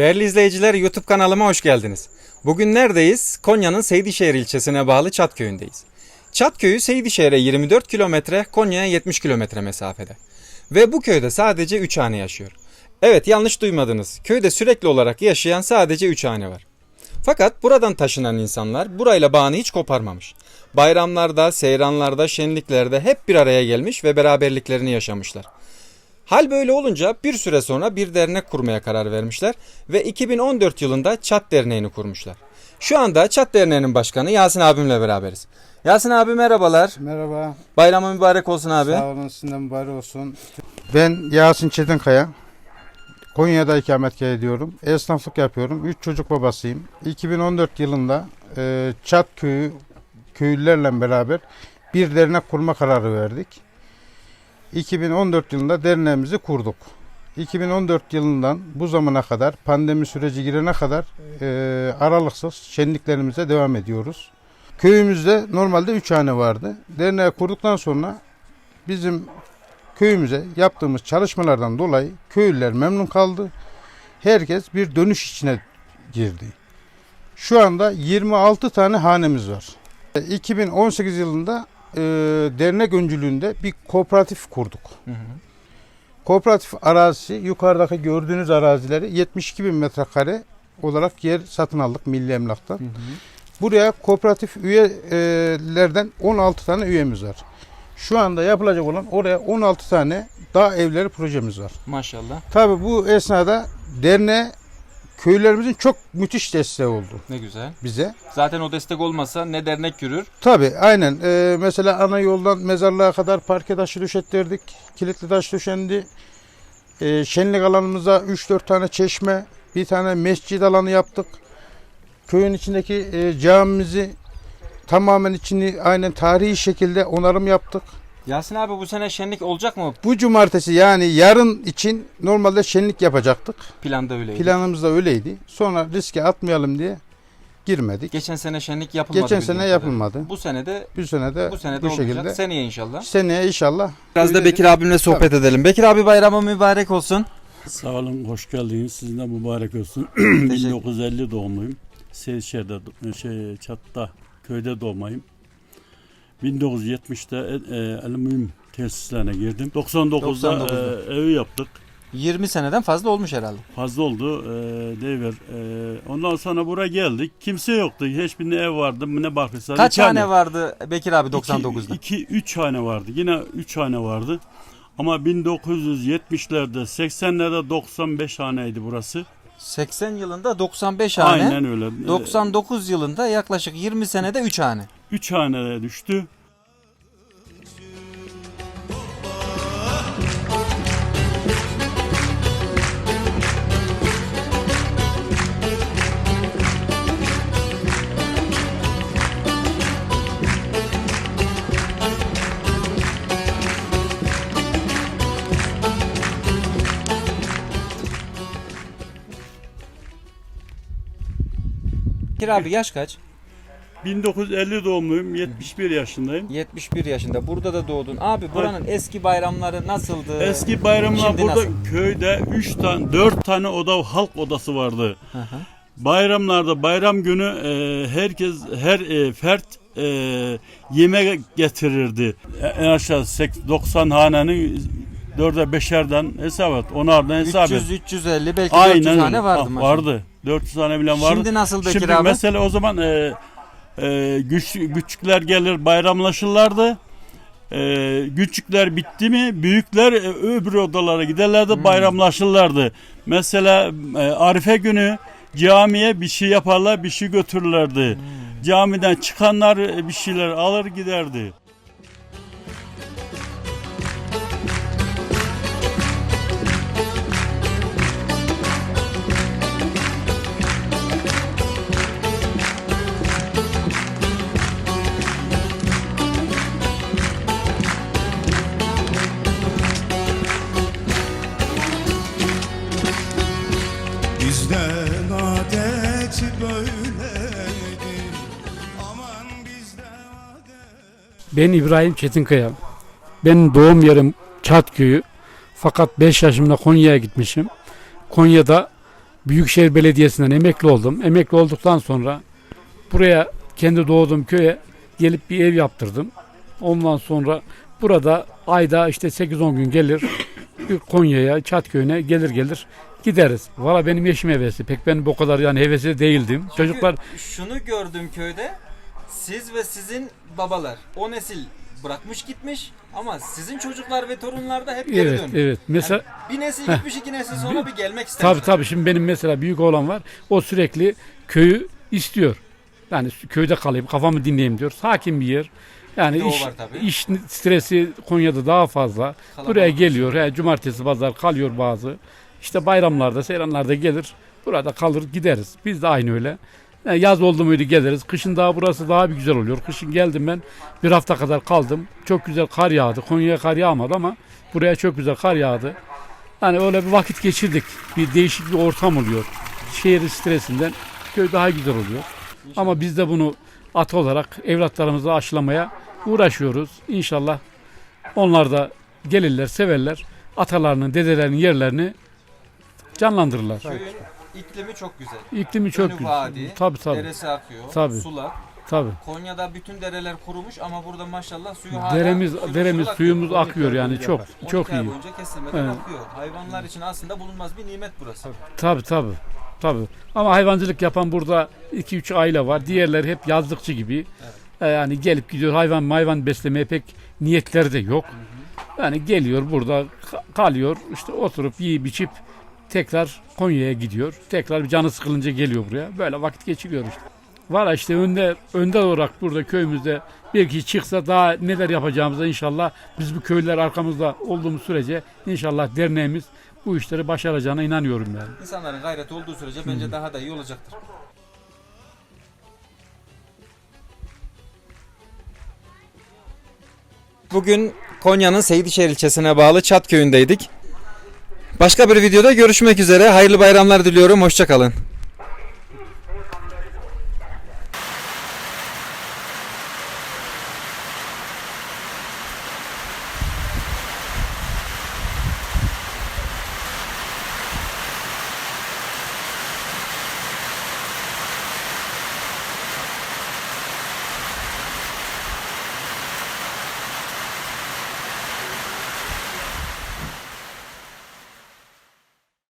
Değerli izleyiciler YouTube kanalıma hoş geldiniz. Bugün neredeyiz? Konya'nın Seydişehir ilçesine bağlı Çatköy'ündeyiz. Çatköy'ü Seydişehir'e 24 kilometre, Konya'ya 70 kilometre mesafede. Ve bu köyde sadece 3 hane yaşıyor. Evet yanlış duymadınız. Köyde sürekli olarak yaşayan sadece 3 hane var. Fakat buradan taşınan insanlar burayla bağını hiç koparmamış. Bayramlarda, seyranlarda, şenliklerde hep bir araya gelmiş ve beraberliklerini yaşamışlar. Hal böyle olunca bir süre sonra bir dernek kurmaya karar vermişler ve 2014 yılında Çat Derneği'ni kurmuşlar. Şu anda Çat Derneği'nin başkanı Yasin abimle beraberiz. Yasin abi merhabalar. Merhaba. Bayramın mübarek olsun abi. Sağ olun sizden mübarek olsun. Ben Yasin Çetinkaya. Konya'da ikamet ediyorum. Esnaflık yapıyorum. Üç çocuk babasıyım. 2014 yılında e, Çat köyü köylülerle beraber bir dernek kurma kararı verdik. 2014 yılında derneğimizi kurduk. 2014 yılından bu zamana kadar pandemi süreci girene kadar e, aralıksız şenliklerimize devam ediyoruz. Köyümüzde normalde 3 hane vardı. Derneği kurduktan sonra bizim köyümüze yaptığımız çalışmalardan dolayı köylüler memnun kaldı. Herkes bir dönüş içine girdi. Şu anda 26 tane hanemiz var. E, 2018 yılında e, dernek öncülüğünde bir kooperatif kurduk. Hı hı. Kooperatif arazisi yukarıdaki gördüğünüz arazileri 72 bin metrekare olarak yer satın aldık milli emlaktan. Hı hı. Buraya kooperatif üyelerden 16 tane üyemiz var. Şu anda yapılacak olan oraya 16 tane dağ evleri projemiz var. Maşallah Tabi bu esnada derneğe köylerimizin çok müthiş desteği oldu ne güzel. bize. Zaten o destek olmasa ne dernek yürür. Tabi aynen Ee, mesela ana yoldan mezarlığa kadar parke taşı döşettirdik. Kilitli taş döşendi. Ee, şenlik alanımıza 3-4 tane çeşme, bir tane mescid alanı yaptık. Köyün içindeki e, camimizi tamamen içini aynen tarihi şekilde onarım yaptık. Yasin abi bu sene şenlik olacak mı? Bu cumartesi yani yarın için normalde şenlik yapacaktık. Planda öyleydi. Planımız da öyleydi. Sonra riske atmayalım diye girmedik. Geçen sene şenlik yapılmadı. Geçen sene kadarıyla. yapılmadı. Bu sene de Bu sene de bu sene de bu olacak. şekilde. Seneye inşallah. Seneye inşallah. Biraz da Bekir abimle sohbet edelim. Bekir abi bayramı mübarek olsun. Sağ olun, hoş geldiniz. Sizin de mübarek olsun. Teşekkür- 1950 doğumluyum. Seyşehir'de, şey, Çat'ta, köyde doğmayım. 1970'te e, e, alüminyum tesislerine girdim. 99'da 99'da. e, evi yaptık. 20 seneden fazla olmuş herhalde. Fazla oldu. E, deyiver. E, ondan sonra buraya geldik. Kimse yoktu. Hiçbir ne ev vardı ne bakırsa. Kaç hane vardı Bekir abi 99'da? 2 3 hane vardı. Yine 3 hane vardı. Ama 1970'lerde, 80'lerde 95 haneydi burası. 80 yılında 95 hane. Aynen öyle. 99 yılında yaklaşık 20 senede 3 hane. 3 haneye düştü. Bekir abi yaş kaç? 1950 doğumluyum, 71 yaşındayım. 71 yaşında. Burada da doğdun. Abi buranın eski bayramları nasıldı? Eski bayramlar Şimdi burada nasıl? köyde 3 tane 4 tane oda halk odası vardı. Hı hı. Bayramlarda bayram günü e, herkes her e, fert e, yemek getirirdi. E, En aşağı 80 90 hanenin 4'e 5'erden hesap et. Onardan hesap et. 300 350 belki 400 Aynen tane vardı Ah, maşallah. vardı. 400 tane bilen vardı. Şimdi nasıl Bekir Şimdi abi? mesela o zaman e, e, güç, küçükler gelir bayramlaşırlardı. E, küçükler bitti mi büyükler e, öbür odalara giderlerdi Hmm. bayramlaşırlardı. Mesela e, Arife günü camiye bir şey yaparlar bir şey götürürlerdi. Hmm. Camiden çıkanlar e, bir şeyler alır giderdi. Ben İbrahim Çetinkaya. Benim doğum yerim Çatköy'ü. Fakat 5 yaşımda Konya'ya gitmişim. Konya'da Büyükşehir Belediyesi'nden emekli oldum. Emekli olduktan sonra buraya kendi doğduğum köye gelip bir ev yaptırdım. Ondan sonra burada ayda işte 8-10 gün gelir Konya'ya, Çatköy'üne gelir gelir gideriz. Valla benim eşim hevesi. Pek ben bu kadar yani hevesli değildim. Çocuklar şunu gördüm köyde. Siz ve sizin babalar o nesil bırakmış gitmiş ama sizin çocuklar ve torunlar da hep geri evet dönmüş. evet. Mesela Yani bir nesil Heh. gitmiş iki nesil sonra bir gelmek istemiş. Tabii tabii şimdi benim mesela büyük oğlan var. O sürekli köyü istiyor. Yani köyde kalayım, kafamı dinleyeyim diyor. Sakin bir yer. Yani iş, iş stresi Konya'da daha fazla. Kalabalık. Buraya geliyor. He, cumartesi, pazar kalıyor bazı. İşte bayramlarda, seyranlarda gelir. Burada kalır gideriz. Biz de aynı öyle. Yani yaz oldu muydu geliriz. Kışın daha burası daha bir güzel oluyor. Kışın geldim ben bir hafta kadar kaldım. Çok güzel kar yağdı. Konya'ya kar yağmadı ama buraya çok güzel kar yağdı. Hani öyle bir vakit geçirdik. Bir değişik bir ortam oluyor. Şehir stresinden köy daha güzel oluyor. Ama biz de bunu at olarak evlatlarımızı aşılamaya uğraşıyoruz. İnşallah onlar da gelirler, severler. Atalarının, dedelerinin yerlerini canlandırırlar. Köyün iklimi çok güzel. İklimi çok Önü güzel. vadi, Tabii tabii. Deresi akıyor, Tabii. sular. Tabii. Konya'da bütün dereler kurumuş ama burada maşallah suyu hala Deremiz suyumuz deremiz akıyor. suyumuz akıyor yani çok 12 çok iyi. boyunca kesilmeden Evet. akıyor. Hayvanlar için aslında bulunmaz bir nimet burası. Tabii tabii. Tabii. Ama hayvancılık yapan burada 2-3 aile var. Diğerleri hep yazlıkçı gibi. Ee, Yani gelip gidiyor hayvan hayvan beslemeye pek niyetleri de yok. Yani geliyor burada ka- kalıyor işte oturup yiyip içip tekrar Konya'ya gidiyor. Tekrar bir canı sıkılınca geliyor buraya. Böyle vakit geçiriyor işte. Var işte önde önder olarak burada köyümüzde bir kişi çıksa daha neler yapacağımıza inşallah biz bu köylüler arkamızda olduğumuz sürece inşallah derneğimiz bu işleri başaracağına inanıyorum yani. İnsanların gayreti olduğu sürece bence daha da iyi olacaktır. Bugün Konya'nın Seydişehir ilçesine bağlı Çat köyündeydik. Başka bir videoda görüşmek üzere. Hayırlı bayramlar diliyorum. Hoşçakalın.